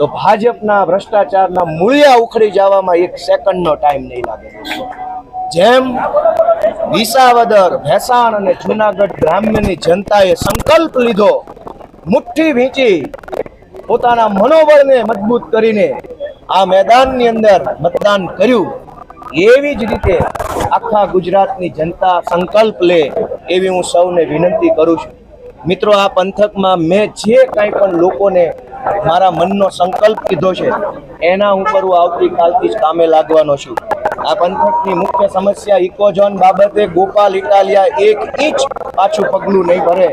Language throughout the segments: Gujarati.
તો ભાજપના ભ્રષ્ટાચારના મૂળિયા ઉખડી જવામાં એક સેકન્ડનો ટાઈમ નહીં લાગે જેમ વિસાવદર, ભેસાણ અને જુનાગઢ ગ્રામ્યની જનતાએ સંકલ્પ લીધો, મુઠ્ઠી વીંચી, પોતાના મનોબળને મજબૂત કરીને આ મેદાનની અંદર મતદાન કર્યું. એવી જ રીતે આખા ગુજરાતની જનતા સંકલ્પ લે, એવી હું સૌને વિનંતી કરું છું. મિત્રો, આ પંથકમાં મેં જે કાંઈ પણ લોકોને મારા મનનો સંકલ્પ કીધો છે, એના ઉપર હું આવતીકાલથી જ કામે લાગવાનો છું. આ પંથકની મુખ્ય સમસ્યા ઇકોઝોન બાબતે ગોપાલ ઇટાલિયા એક ઇંચ પાછું પગલું નહીં ભરે.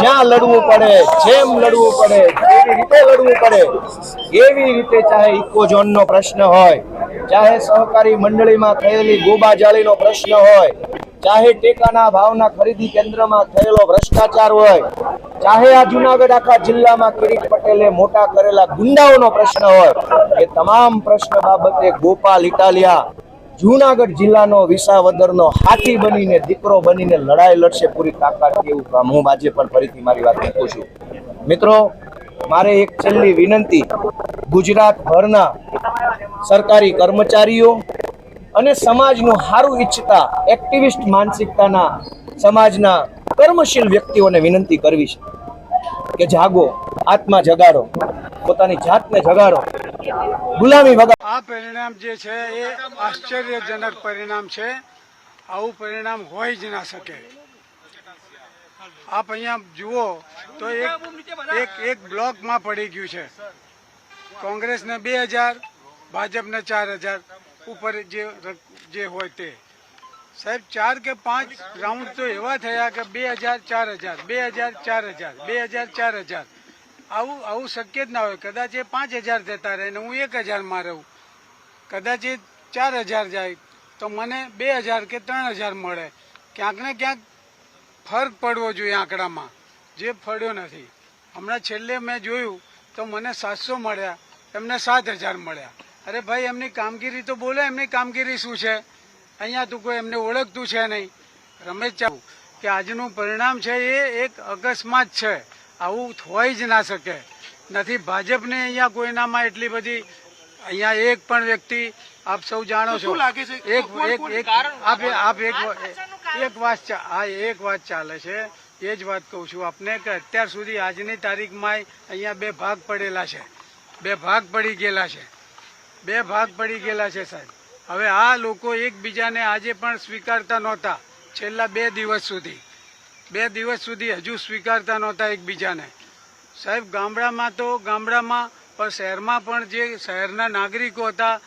જ્યાં લડવું પડે, જેમ લડવું પડે, જેવી રીતે લડવું પડે, એવી રીતે ચાહે ઇકોઝોનનો પ્રશ્ન હોય, ચાહે સહકારી મંડળીમાં થયેલી ગોબાજાળીનો પ્રશ્ન હોય ચાહે ટેકાના ભાવના ખરીદી કેન્દ્રમાં થયેલો ભ્રષ્ટાચાર હોય ચાહે આ જુનાગઢ આખા જિલ્લામાં કિરીટ પટેલે મોટા કરેલા ગુંડાઓનો પ્રશ્ન હોય, એ તમામ પ્રશ્ન બાબતે ગોપાલ ઇટાલિયા જુનાગઢ જિલ્લાનો વિસાવદરનો હાથી બનીને, દીકરો બનીને લડાઈ લડશે પૂરી તાકાત એવું કામ. હું આજે પણ ફરીથી મારી વાત મૂકું છું. મિત્રો, મારે એક છેલ્લી વિનંતી. ગુજરાતભરના સરકારી કર્મચારીઓ અને સમાજનું સારું ઈચ્છતા એક્ટિવિસ્ટ માનસિકતાના સમાજના કર્મશીલ વ્યક્તિઓને વિનંતી કરવી છે કે જાગો, આત્મા જગાડો, પોતાની જાતને જગાડો. ગુલામી વગર આ પરિણામ જે છે એ આશ્ચર્યજનક પરિણામ છે. આવું પરિણામ હોય જ ના શકે. આપ અહીંયા જુઓ તો એક એક બ્લોકમાં પડી ગયું છે. કોંગ્રેસને બે હજાર, ભાજપને ચાર હજાર. ઉપર જે જે હોય તે. સાહેબ, ચાર કે પાંચ રાઉન્ડ તો એવા થયા કે બે હજાર, ચાર હજાર, બે હજાર, ચાર હજાર, બે હજાર, ચાર હજાર. આવું આવું શક્ય જ ના હોય. કદાચ એ પાંચ હજાર જતા રહે ને હું એક હજારમાં રહું કદાચ એ ચાર હજાર જાય તો મને બે હજાર કે ત્રણ હજાર મળે. ક્યાંક ને ક્યાંક ફરક પડવો જોઈએ આંકડામાં. જે ફળ્યો નથી. હમણાં છેલ્લે મેં જોયું તો મને સાતસો મળ્યા, એમને સાત હજાર મળ્યા. અરે ભાઈ એમની કામગીરી તો બોલે એમની કામગીરી શું છે? અહીંયા તું કોઈ એમને ઓળખતું છે નહીં. રમેશ ચાહુ કે આજનું પરિણામ છે એ એક અકસ્માત છે. આવું હોય જ ના શકે. નથી ભાજપને અહીંયા કોઈનામાં એટલી બધી અહીંયા એક પણ વ્યક્તિ આપ સૌ જાણો છો. એક એક એક આપ આપ એક એક વાત હા એક વાત ચાલે છે. એ જ વાત કહું છું આપને કે અત્યાર સુધી આજની તારીખમાં અહીંયા બે ભાગ પડેલા છે. બે ભાગ પડી ગયેલા છે. બે ભાગ પડી ગયેલા છે સાહેબ. હવે આ લોકો એકબીજાને આજે પણ સ્વીકારતા નહોતા, છેલ્લા બે દિવસ સુધી. બે દિવસ સુધી હજુ સ્વીકારતા નહોતા એકબીજાને. સાહેબ, ગામડામાં તો ગામડામાં, પણ શહેરમાં પણ જે શહેરના નાગરિકો હતા